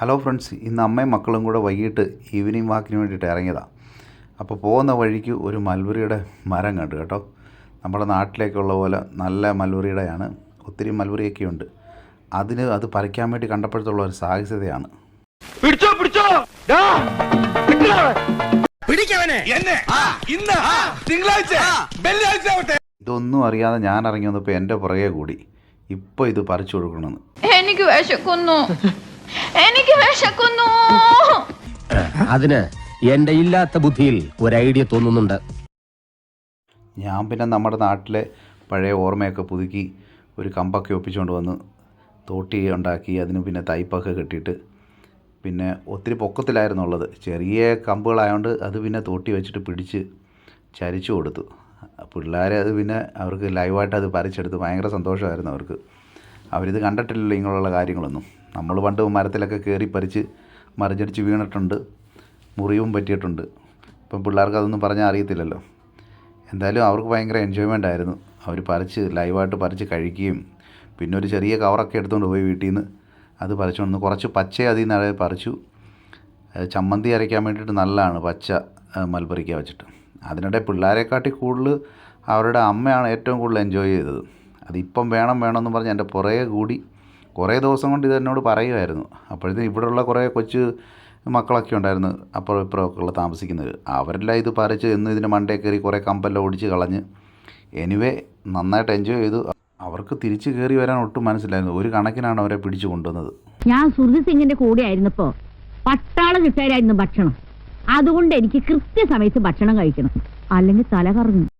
Hello friends ഇന്ന് അമ്മയും മക്കളും കൂടെ വൈകിട്ട് ഈവനിങ് വാക്കിന് വേണ്ടിയിട്ട് ഇറങ്ങിയതാണ് അപ്പോൾ പോകുന്ന വഴിക്ക് ഒരു മൽബറിയുടെ മരം കണ്ടു കേട്ടോ. നമ്മുടെ നാട്ടിലേക്കുള്ള പോലെ നല്ല മൽബറിയുടെയാണ് ഒത്തിരി മൽബറിയൊക്കെ ഉണ്ട്. അതിന് അത് പറിക്കാൻ വേണ്ടി കണ്ടപ്പോഴത്തുള്ള ഒരു സാഹസികതയാണ്. പിടിച്ചോ പിടിച്ചോ! ഇതൊന്നും അറിയാതെ ഞാൻ ഇറങ്ങി വന്നപ്പോൾ എന്റെ പുറകെ കൂടി. ഇപ്പോൾ ഇത് പറിച്ചു കൊടുക്കണമെന്ന്. എനിക്ക് വിശക്കുന്നു. എനിക്ക് വിശക്കുന്നു. അതിന് എന്റെ ഇല്ലാത്ത ബുദ്ധിയിൽ ഒരു ഐഡിയ തോന്നുന്നുണ്ട്. ഞാൻ പിന്നെ നമ്മുടെ നാട്ടിലെ പഴയ ഓർമ്മയൊക്കെ പുതുക്കി ഒരു കമ്പൊക്കെ ഒപ്പിച്ചുകൊണ്ട് വന്ന് തോട്ടി ഉണ്ടാക്കി അതിന് പിന്നെ തൈപ്പൊക്കെ കെട്ടിയിട്ട് പിന്നെ ഒത്തിരി പൊക്കത്തിലായിരുന്നു ഉള്ളത്. ചെറിയ കമ്പുകളായതുകൊണ്ട് അത് പിന്നെ തോട്ടി വെച്ചിട്ട് പിടിച്ച് ചരിച്ചു കൊടുത്തു. പിള്ളേർ അത് പിന്നെ അവർക്ക് ലൈവായിട്ട് അത് പറിച്ചെടുത്ത് ഭയങ്കര സന്തോഷമായിരുന്നു അവർക്ക്. അവരിത് കണ്ടിട്ടില്ലല്ലോ ഇങ്ങനെയുള്ള കാര്യങ്ങളൊന്നും. നമ്മൾ പണ്ട് മരത്തിലൊക്കെ കയറി പറിച്ച് മറിഞ്ഞടിച്ച് വീണിട്ടുണ്ട് മുറിവും പറ്റിയിട്ടുണ്ട്. ഇപ്പം പിള്ളേർക്ക് അതൊന്നും പറഞ്ഞാൽ അറിയത്തില്ലല്ലോ. എന്തായാലും അവർക്ക് ഭയങ്കര എൻജോയ്മെന്റ് ആയിരുന്നു. അവർ പറിച്ച് ലൈവായിട്ട് പറിച്ച് കഴിക്കുകയും പിന്നെ ഒരു ചെറിയ കവറൊക്കെ എടുത്തുകൊണ്ട് പോയി വീട്ടിൽ നിന്ന് അത് പറിച്ചുകൊണ്ട് കുറച്ച് പച്ച അതിൽ നിന്ന് പറിച്ചു. ചമ്മന്തി അരയ്ക്കാൻ വേണ്ടിയിട്ട് നല്ലതാണ് പച്ച മൽബറിക്ക വെച്ചിട്ട്. അതിനിടെ പിള്ളേരെക്കാട്ടി കൂടുതൽ അവരുടെ അമ്മയാണ് ഏറ്റവും കൂടുതൽ എൻജോയ് ചെയ്തത്. അതിപ്പം വേണം വേണമെന്ന് പറഞ്ഞ് എന്റെ പുറകെ കൂടി കുറേ ദിവസം കൊണ്ട് ഇത് എന്നോട് പറയുമായിരുന്നു. അപ്പോഴത്തേന് ഇവിടെയുള്ള കുറേ കൊച്ചു മക്കളൊക്കെ ഉണ്ടായിരുന്നു അപ്പുറം ഇപ്പുറമൊക്കെ ഉള്ള താമസിക്കുന്നത്. അവരെല്ലാം ഇത് പറിച്ച് എന്ന് ഇതിന്റെ മണ്ടേ കയറി കുറേ കമ്പെല്ലാം ഓടിച്ച് കളഞ്ഞ്. എനിവേ നന്നായിട്ട് എൻജോയ് ചെയ്തു. അവർക്ക് തിരിച്ചു കയറി വരാൻ ഒട്ടും മനസ്സിലായിരുന്നു ഒരു കണക്കിനാണ് അവരെ പിടിച്ചു കൊണ്ടുവന്നത്. ഞാൻ സുർജി സിംഗിന്റെ കൂടെ ആയിരുന്നപ്പോ പട്ടാള കിട്ടായിരുന്നു ഭക്ഷണം. അതുകൊണ്ട് എനിക്ക് കൃത്യസമയത്ത് ഭക്ഷണം കഴിക്കണം. അല്ലെങ്കിൽ തല കറങ്ങും.